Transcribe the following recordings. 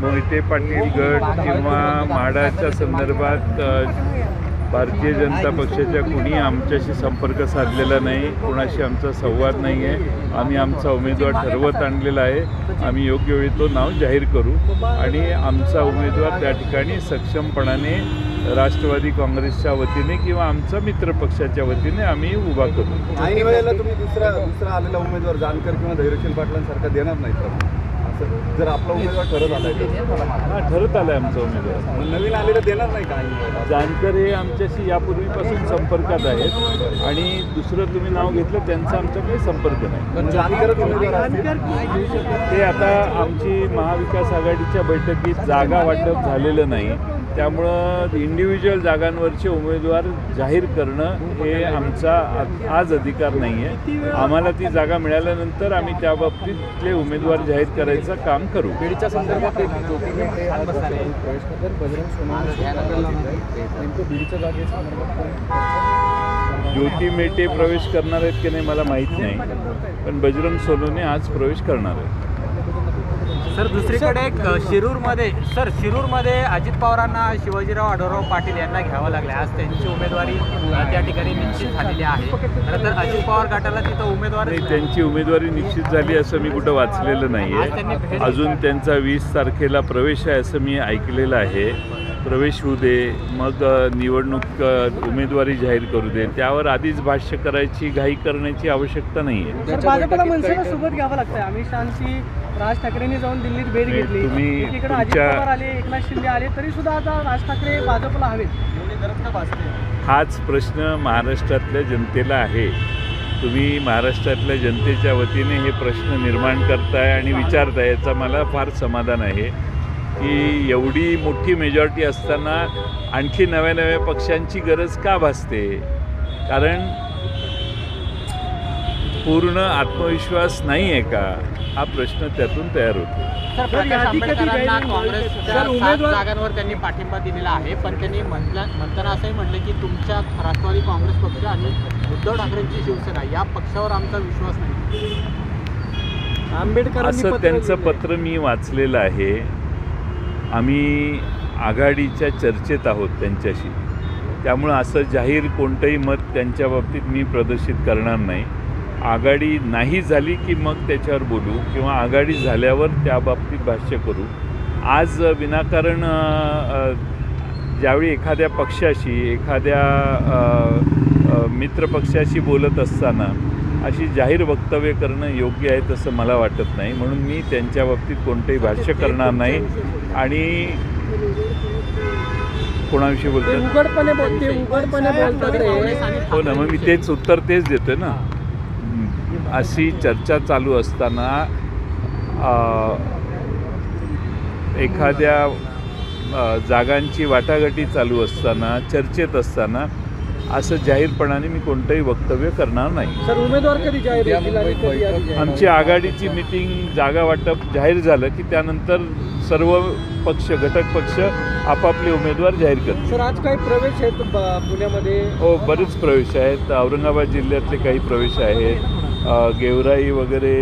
मोहिते पाटील गट किंवा माडाच्या संदर्भात भारतीय जनता पक्षाच्या कुणी आमच्याशी संपर्क साधलेला नाही कोणाशी आमचा संवाद नाही आहे आम्ही आमचा उमेदवार ठरवत आणलेला आहे आम्ही योग्य वेळी तो नाव जाहीर करू. आणि आमचा उमेदवार त्या ठिकाणी सक्षमपणाने राष्ट्रवादी काँग्रेसच्या वतीने किंवा आमचा मित्र पक्षाच्या वतीने आम्ही उभा करू. वेळेला तुम्ही दुसरा दुसरा आलेला उमेदवार जानकर किंवा धैर्यशील पाटलांसारखा देणार नाही तर? जर आपला उमेदवार ठरत आलाय तर? हा ठरत आलं आहे आमचा उमेदवार. नवीन आलेलं देणार नाही का? जानकर हे आमच्याशी यापूर्वीपासून संपर्कात आहेत. आणि दुसरं तुम्ही नाव घेतलं त्यांचा आमच्याकडे संपर्क नाही. पण जानकरच उमेदवार असतील. ते आता आमची महाविकास आघाडीच्या बैठकीत जागा वाटप झालेलं नाही. त्यामुळं इंडिव्हिज्युअल जागांवरचे उमेदवार जाहीर करणं हे आमचा आज अधिकार नाही आहे आम्हाला ती जागा मिळाल्यानंतर आम्ही त्या बाबतीतले उमेदवार जाहीर करायचं काम करू. बीडच्या संदर्भात ज्योती मेटे प्रवेश करणार आहेत की नाही मला माहीत नाही. पण बजरंग सोनूने आज प्रवेश करणार आहे सर दुसरीकडे एक शिरूरमध्ये सर शिरूरमध्ये अजित पवारांना शिवाजीराव आढळराव पाटील यांना घ्यावं लागले. आज त्यांची उमेदवारी त्या ठिकाणी निश्चित झालेली आहे. खरं तर अजित पवार गटाला तिथं उमेदवार नाही त्यांची उमेदवारी निश्चित झाली असं मी कुठं वाचलेलं नाही आहे अजून त्यांचा वीस तारखेला प्रवेश आहे असं मी ऐकलेलं आहे. प्रवेश होऊ दे मग निवडणूक उमेदवारी जाहीर करू दे त्यावर आधीच भाष्य करायची घाई करण्याची आवश्यकता नाही आहे सोबत घ्यावं लागतंय. अमित शहाची राज ठाकरेंनी जाऊन दिल्लीत भेट घेतली. तुम्ही आले एकनाथ शिंदे आले तरी सुद्धा आता राज ठाकरे भाजपला हवेत. हाच प्रश्न महाराष्ट्रातल्या जनतेला आहे. तुम्ही महाराष्ट्रातल्या जनतेच्या वतीने हे प्रश्न निर्माण करताय आणि विचारताय याचा मला फार समाधान आहे. की एवढी मोठी मेजॉरिटी असताना आणखी नव्या नव्या पक्षांची गरज का भासते? कारण पूर्ण आत्मविश्वास नाही आहे का? हा प्रश्न त्यातून तयार होतो. सर जागांवर त्यांनी पाठिंबा दिलेला आहे पण त्यांनी म्हटलं म्हणताना असंही म्हटलं की तुमच्या राष्ट्रवादी काँग्रेस पक्ष आणि उद्धव ठाकरेंची शिवसेना या पक्षावर आमचा विश्वास नाही. आंबेडकरांनी असं त्यांचं. पत्र मी वाचलेलं आहे. आम्ही आघाडीच्या चर्चेत आहोत त्यांच्याशी. त्यामुळं असं जाहीर कोणतंही मत त्यांच्या बाबतीत मी प्रदर्शित करणार नाही. आघाडी नाही झाली की मग त्याच्यावर बोलू किंवा आघाडी झाल्यावर त्या बाबतीत भाष्य करू. आज विनाकारण ज्यावेळी एखाद्या पक्षाशी एखाद्या मित्रपक्षाशी बोलत असताना अशी जाहीर वक्तव्य करणं योग्य आहे तसं मला वाटत नाही. म्हणून मी त्यांच्या बाबतीत कोणतंही भाष्य करणार नाही. आणि कोणाविषयी बोलतो उघडपणे बोल- ते उघडपणे बोलतात हो ना मग मी तेच उत्तर तेच देतोय ना. अशी चर्चा चालू असताना एखाद्या जागांची वाटाघाटी चालू असताना चर्चेत असताना असं जाहीरपणाने मी कोणतंही वक्तव्य करणार नाही. सर उमेदवार कधी जाहीर? आमची आघाडीची मिटिंग जागा वाटप जाहीर झालं की त्यानंतर सर्व पक्ष घटक पक्ष आपापले उमेदवार जाहीर करतील. सर आज काही प्रवेश आहेत पुण्यामध्ये? हो बरेच प्रवेश आहेत. औरंगाबाद जिल्ह्यातले काही प्रवेश आहेत. गेवराई वगैरे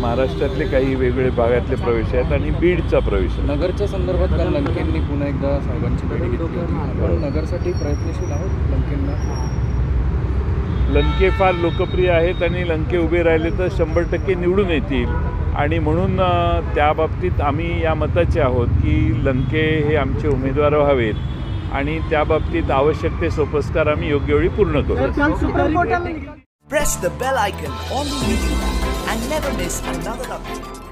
महाराष्ट्रातले काही वेगवेगळे भागातले प्रवेश आहेत आणि बीडचा प्रवेश आहे. नगरच्या संदर्भात काल लंकेंनी पुन्हा एकदा साहेबांची भेट घेतली होती. आपण नगरसाठी प्रयत्नशील आहोत? लंके फार लोकप्रिय आहेत आणि लंके उभे राहिले तर शंभर टक्के निवडून येतील. आणि म्हणून त्या बाबतीत आम्ही या मताचे आहोत की लंके हे आमचे उमेदवार व्हावेत. आणि त्या बाबतीत आवश्यक ते सोपस्कार आम्ही योग्य वेळी पूर्ण करू. सर, काल सुप्रीम कोर्टाने Press the bell icon on the YouTube app and never miss another update.